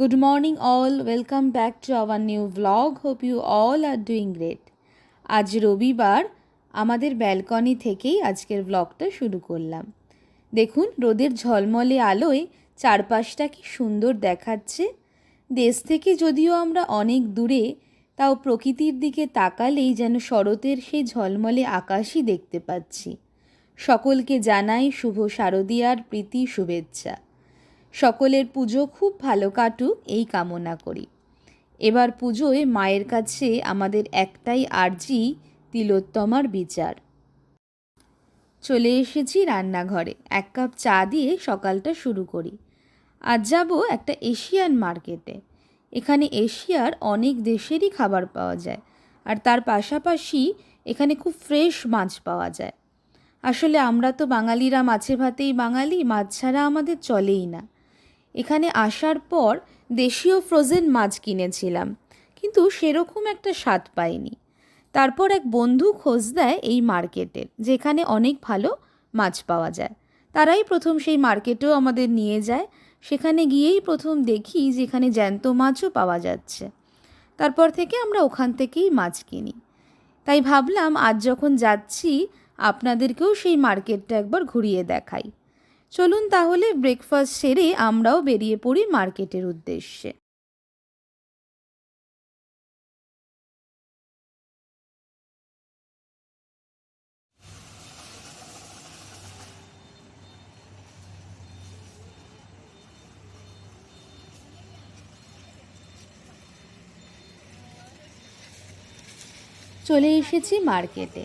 Good morning, all. Welcome back to our new vlog. Hope you all are doing great. আজ রবিবার আমাদের balcony থেকেই আজকের ব্লগটা শুরু করলাম দেখুন রোদের ঝলমলে আলোয় চারপাশটা কি সুন্দর দেখাচ্ছে দেশ থেকে যদিও আমরা অনেক দূরে তাও প্রকৃতির দিকে তাকালেই যেন শরতের সেই ঝলমলে আকাশই দেখতে পাচ্ছি সকলকে জানাই শুভ শারদীয়ার প্রীতি শুভেচ্ছা সকলের পুজো খুব ভালো কাটুক, এই কামনা করি। এবার পুজোয় মায়ের কাছে আমাদের একটাই আর্জি, তিলোত্তমার বিচার। চলে এসেছি রান্নাঘরে, এক কাপ চা দিয়ে সকালটা শুরু করি। আজ যাব একটা এশিয়ান মার্কেটে। এখানে এশিয়ার অনেক দেশেরই খাবার পাওয়া যায়, আর তার পাশাপাশি এখানে খুব ফ্রেশ মাছ পাওয়া যায়। আসলে আমরা তো বাঙালিরা মাছে ভাতেই বাঙালি, মাছ ছাড়া আমাদের চলেই না। এখানে আসার পর দেশীয় ফ্রোজেন মাছ কিনেছিলাম, কিন্তু সেরকম একটা স্বাদ পাইনি। তারপর এক বন্ধু খোঁজ দেয় এই মার্কেটের, যেখানে অনেক ভালো মাছ পাওয়া যায়। তারাই প্রথম সেই মার্কেটেও আমাদের নিয়ে যায়, সেখানে গিয়েই প্রথম দেখি যেখানে জ্যান্ত মাছও পাওয়া যাচ্ছে। তারপর থেকে আমরা ওখান থেকেই মাছ কিনি। তাই ভাবলাম আজ যখন যাচ্ছি, আপনাদেরকেও সেই মার্কেটটা একবার ঘুরিয়ে দেখাই। চলুন তাহলে ব্রেকফাস্ট সেরে আমরাও বেরিয়ে পড়ি মার্কেটের উদ্দেশ্যে। চলে এসেছি মার্কেটে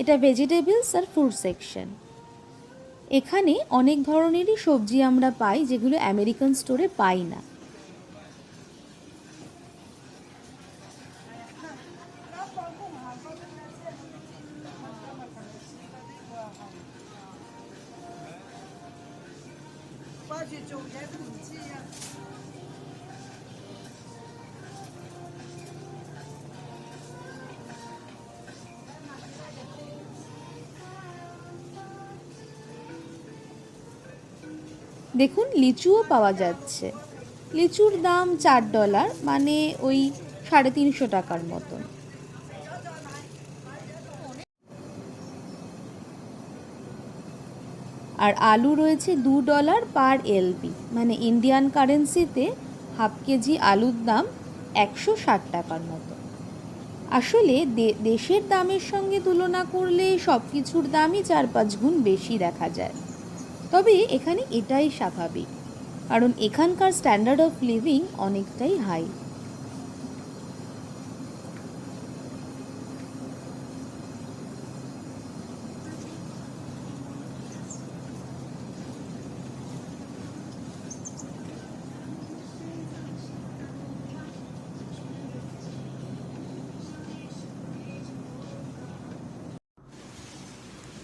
এটা ভেজিটেবলস আর ফ্রুট সেকশন এখানে অনেক ধরনেরই সবজি আমরা পাই, যেগুলো আমেরিকান স্টোরে পাই না। দেখুন লিচুও পাওয়া যাচ্ছে। লিচুর দাম চার ডলার মানে ওই সাড়ে তিনশো টাকার মতন। আর আলু রয়েছে দু ডলার পার এলবি মানে ইন্ডিয়ান কারেন্সিতে হাফ কেজি আলুর দাম একশো ষাট টাকার মতো। আসলে দেশের দামের সঙ্গে তুলনা করলে সব কিছুর দামই চার পাঁচ গুণ বেশি দেখা যায়। তবে এখানে এটাই স্বাভাবিক কারণ এখানকার স্ট্যান্ডার্ড অফ লিভিং অনেকটাই হাই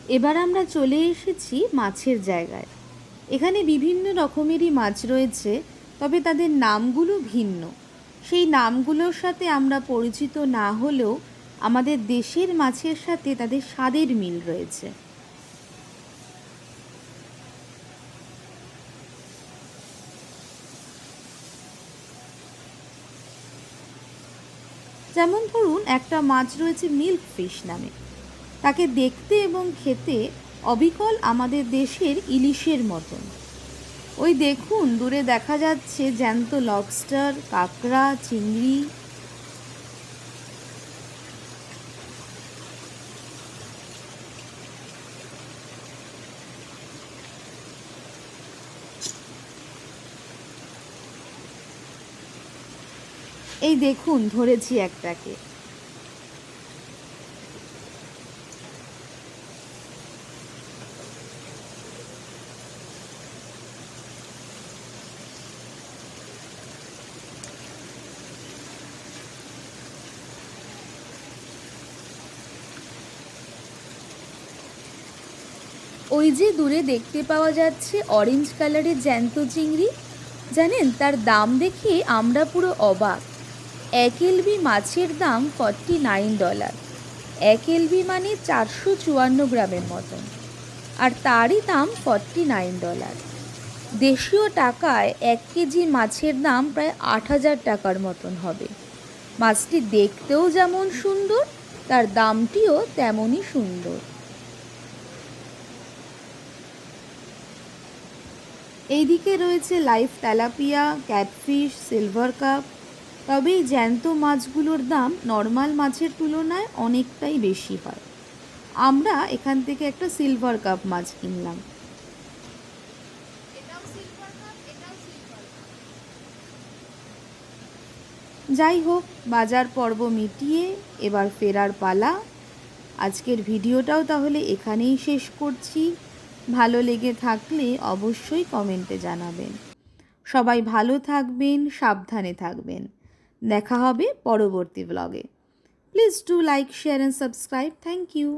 এবার আমরা চলে এসেছি মাছের জায়গায়। এখানে বিভিন্ন রকমেরই মাছ রয়েছে, তবে তাদের নামগুলো ভিন্ন। সেই নামগুলোর সাথে আমরা পরিচিত না হলেও আমাদের দেশের মাছের সাথে তাদের স্বাদের মিল রয়েছে। যেমন ধরুন, একটা মাছ রয়েছে মিল্ক ফিশ নামে। তাকে দেখতে এবং খেতে অবিকল আমাদের দেশের ইলিশের মতন। ওই দেখুন, দূরে দেখা যাচ্ছে জ্যান্ত লবস্টার কাঁকড়া, চিংড়ি। এই দেখুন, ধরেছি একটাকে ওই যে দূরে দেখতে পাওয়া যাচ্ছে অরেঞ্জ কালারের জ্যান্ত চিংড়ি। জানেন, তার দাম দেখে আমরা পুরো অবাক। এক এলবি মাছের দাম ফর্টি নাইন ডলার এক এলবি মানে চারশো চুয়ান্ন গ্রামের মতন। আর তারই দাম ফর্টি নাইন ডলার দেশীয় টাকায় এক কেজি মাছের দাম প্রায় আট হাজার টাকার মতন হবে। মাছটি দেখতেও যেমন সুন্দর, তার দামটিও তেমনই সুন্দর। এইদিকে রয়েছে life tilapia catfish silver carp. তবে এই জ্যান্ত মাছগুলোর দাম নর্মাল মাছের তুলনায় অনেকটাই বেশি হয়। আমরা এখান থেকে একটা সিলভার কাপ মাছ কিনলাম। যাই হোক বাজার পর্ব মিটিয়ে এবার ফেরার পালা। আজকের ভিডিওটাও তাহলে এখানেই শেষ করছি। ভালো লেগে থাকলে অবশ্যই কমেন্টে জানাবেন। সবাই ভালো থাকবেন, সাবধানে থাকবেন। দেখা হবে পরবর্তী ব্লগে please do like share and subscribe thank you